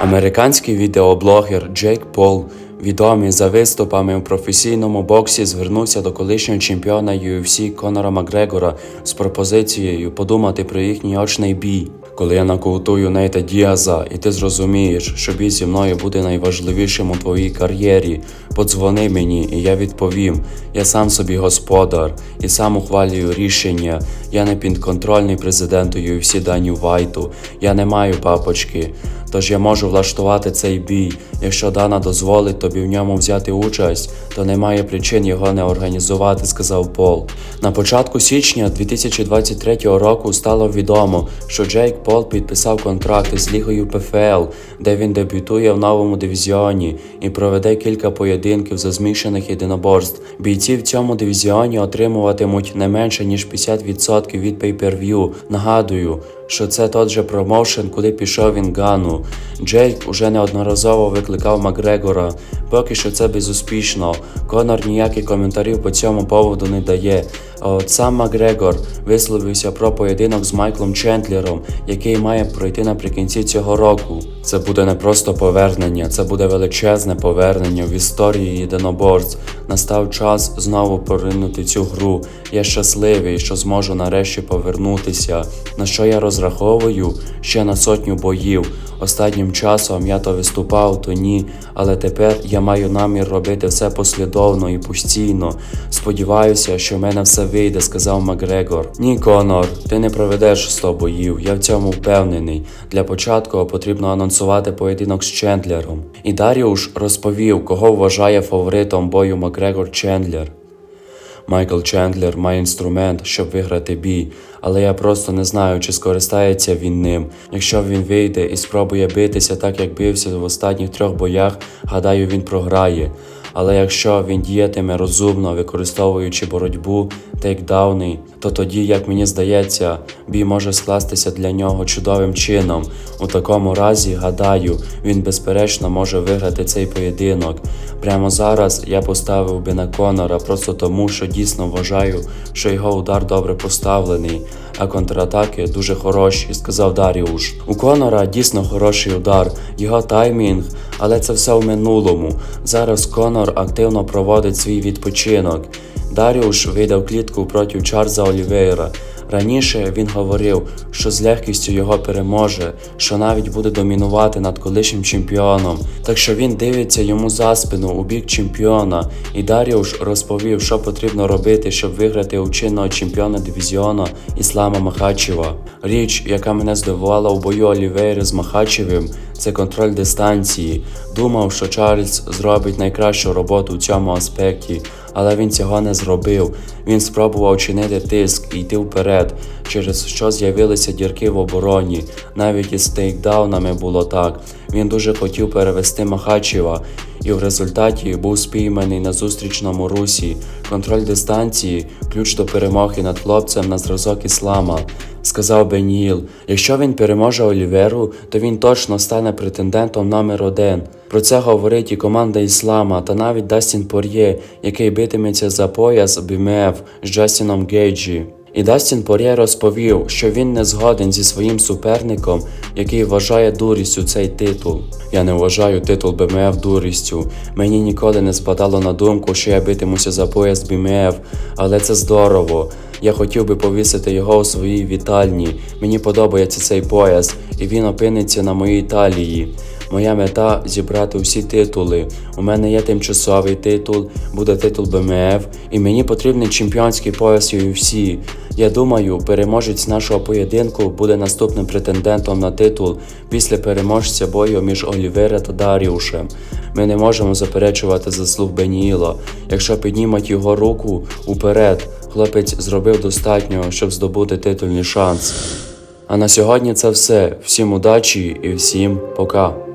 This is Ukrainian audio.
Американський відеоблогер Джейк Пол, відомий за виступами у професійному боксі, звернувся до колишнього чемпіона UFC Конора Макгрегора з пропозицією подумати про їхній очний бій. Коли я нокаутую Нейта Діаза, і ти зрозумієш, що бій зі мною буде найважливішим у твоїй кар'єрі, подзвони мені, і я відповім: я сам собі господар і сам ухвалюю рішення. Я не підконтрольний президенту UFC Дані Вайту. Я не маю папочки. Тож я можу влаштувати цей бій. Якщо Дана дозволить тобі в ньому взяти участь, то немає причин його не організувати, сказав Пол. На початку січня 2023 року стало відомо, що Джейк Пол підписав контракт з лігою ПФЛ, де він дебютує в новому дивізіоні і проведе кілька поєдинків за змішаних єдиноборств. Бійці в цьому дивізіоні отримуватимуть не менше ніж 50% від pay-per-view. Нагадую, що це тот же промоушен, куди пішов він Гану. Джейк уже неодноразово викликав Макгрегора. Поки що це безуспішно. Конор ніяких коментарів по цьому поводу не дає. Сам Макгрегор висловився про поєдинок з Майклом Чендлером, який має пройти наприкінці цього року. Це буде не просто повернення, це буде величезне повернення в історії єдиноборств. Настав час знову поринути цю гру. Я щасливий, що зможу нарешті повернутися. На що я розраховую? Ще на сотню боїв. Останнім часом я то виступав, то ні, але тепер я маю намір робити все послідовно і постійно. Сподіваюся, що в мене все вийде, сказав Макгрегор. Ні, Конор, ти не проведеш 100 боїв, я в цьому впевнений. Для початку потрібно анонсувати поєдинок з Чендлером. І Даріуш розповів, кого вважає фаворитом бою Макгрегор Чендлер. Майкл Чендлер має інструмент, щоб виграти бій, але я просто не знаю, чи скористається він ним. Якщо він вийде і спробує битися так, як бився в останніх трьох боях, гадаю, він програє. Але якщо він діятиме розумно, використовуючи боротьбу, тейкдауни, то тоді, як мені здається, бій може скластися для нього чудовим чином. У такому разі, гадаю, він безперечно може виграти цей поєдинок. Прямо зараз я поставив би на Конора просто тому, що дійсно вважаю, що його удар добре поставлений, а контратаки дуже хороші, сказав Даріуш. У Конора дійсно хороший удар, його таймінг, але це все в минулому. Зараз Конор активно проводить свій відпочинок. Даріуш видав клітку проти Чарльза Олівейра. Раніше він говорив, що з легкістю його переможе, що навіть буде домінувати над колишнім чемпіоном. Так що він дивиться йому за спину у бік чемпіона, і Даріуш розповів, що потрібно робити, щоб виграти у чинного чемпіона дивізіону Іслама Махачева. Річ, яка мене здивувала у бою Олівейри з Махачевим, це контроль дистанції. Думав, що Чарльз зробить найкращу роботу у цьому аспекті, але він цього не зробив. Він спробував чинити тиск і йти вперед, через що з'явилися дірки в обороні. Навіть із тейкдаунами було так. Він дуже хотів перевести Махачева, і в результаті був спійманий на зустрічному русі. Контроль дистанції ключ до перемоги над хлопцем на зразок іслама. Сказав Беніл, якщо він переможе Оліверу, то він точно стане претендентом номер один. Про це говорить і команда Іслама, та навіть Дастін Пор'є, який битиметься за пояс БМФ з Джастіном Гейджі. І Дастін Пор'є розповів, що він не згоден зі своїм суперником, який вважає дурістю цей титул. Я не вважаю титул БМФ дурістю. Мені ніколи не спадало на думку, що я битимуся за пояс БМФ, але це здорово. Я хотів би повісити його у своїй вітальні. Мені подобається цей пояс, і він опиниться на моїй талії. Моя мета зібрати всі титули. У мене є тимчасовий титул, буде титул БМФ, і мені потрібний чемпіонський пояс UFC. Я думаю, переможець нашого поєдинку буде наступним претендентом на титул після переможця бою між Олівера та Даріушем. Ми не можемо заперечувати заслуг Беніїла. Якщо піднімуть його руку уперед, хлопець зробив достатньо, щоб здобути титульний шанс. А на сьогодні це все. Всім удачі і всім пока.